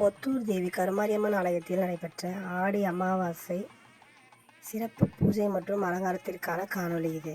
பொத்தூர் தேவி கருமாரியம்மன் ஆலயத்தில் நடைபெற்ற ஆடி அமாவாசை சிறப்பு பூஜை மற்றும் அலங்காரத்திற்கான காணொளி இது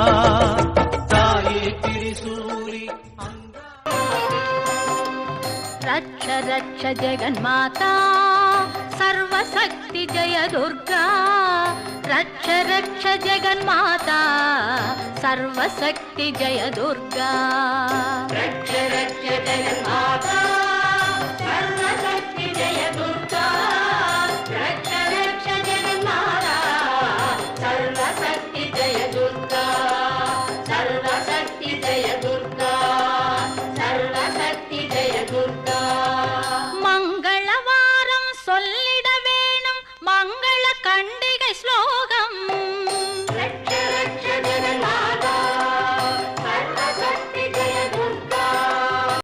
రక్ష రక్ష జగన్మాత సర్వశక్తి జయ దుర్గా రక్ష రక్ష జగన్మాత సర్వశక్తి జయ దుర్గా రక్ష రక్ష జగన్మాత